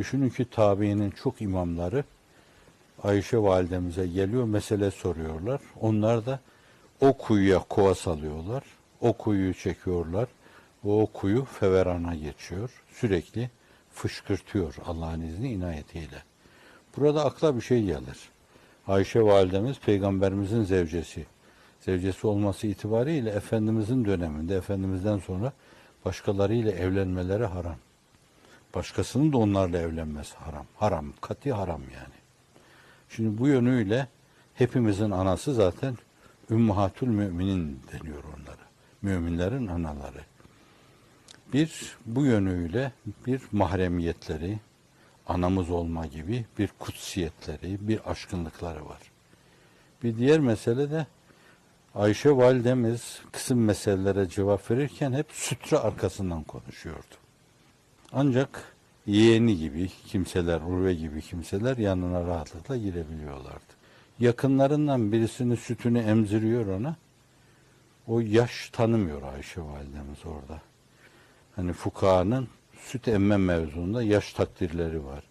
Düşünün ki tabiinin çok imamları Ayşe validemize geliyor, mesele soruyorlar. Onlar da o kuyuya kova salıyorlar. O kuyuyu çekiyorlar. O kuyu feverana geçiyor. Sürekli fışkırtıyor Allah'ın izni inayetiyle. Burada akla bir şey gelir. Ayşe validemiz peygamberimizin zevcesi. Zevcesi olması itibariyle Efendimizin döneminde, Efendimizden sonra başkalarıyla evlenmeleri haram. Başkasının da onlarla evlenmesi haram. Haram, kati haram yani. Şimdi bu yönüyle hepimizin anası zaten Ümmahatül Müminin deniyor onlara. Müminlerin anaları. Bir bu yönüyle bir mahremiyetleri, anamız olma gibi bir kutsiyetleri, bir aşkınlıkları var. Bir diğer mesele de Ayşe validemiz kısım meselelere cevap verirken hep sütre arkasından konuşuyordu. Ancak yeğeni gibi kimseler, Urve gibi kimseler yanına rahatlıkla girebiliyorlardı. Yakınlarından birisinin sütünü emziriyor ona. O yaş tanımıyor Ayşe validemiz orada. Hani fukahanın süt emme mevzunda yaş takdirleri var.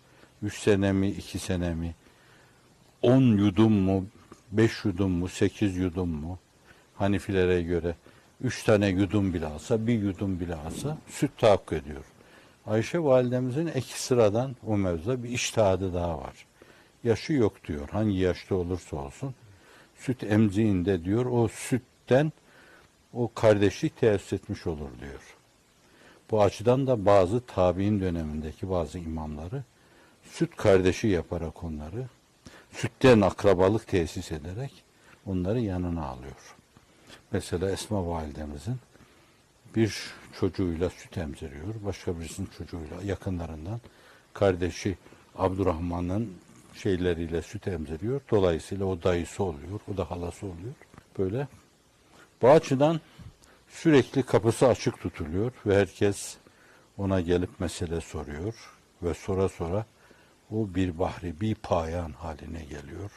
Üç sene mi, iki sene mi, on yudum mu, beş yudum mu, sekiz yudum mu? Hanifilere göre üç tane yudum bile alsa, bir yudum bile alsa süt tahakkuk ediyor. Ayşe validemizin ek sıradan o mevzuda bir iştihadı daha var. Yaşı yok diyor. Hangi yaşta olursa olsun. Süt emziğinde diyor o sütten o kardeşlik teessüs etmiş olur diyor. Bu açıdan da bazı tabi'in dönemindeki bazı imamları süt kardeşi yaparak onları sütten akrabalık tesis ederek onları yanına alıyor. Mesela Esma validemizin bir çocuğuyla süt emziriyor. Başka birisinin çocuğuyla yakınlarından kardeşi Abdurrahman'ın şeyleriyle süt emziriyor. Dolayısıyla o dayısı oluyor. O da halası oluyor. Böyle. Bu açıdan sürekli kapısı açık tutuluyor ve herkes ona gelip mesele soruyor ve sonra sonra o bir bahri, bir payan haline geliyor.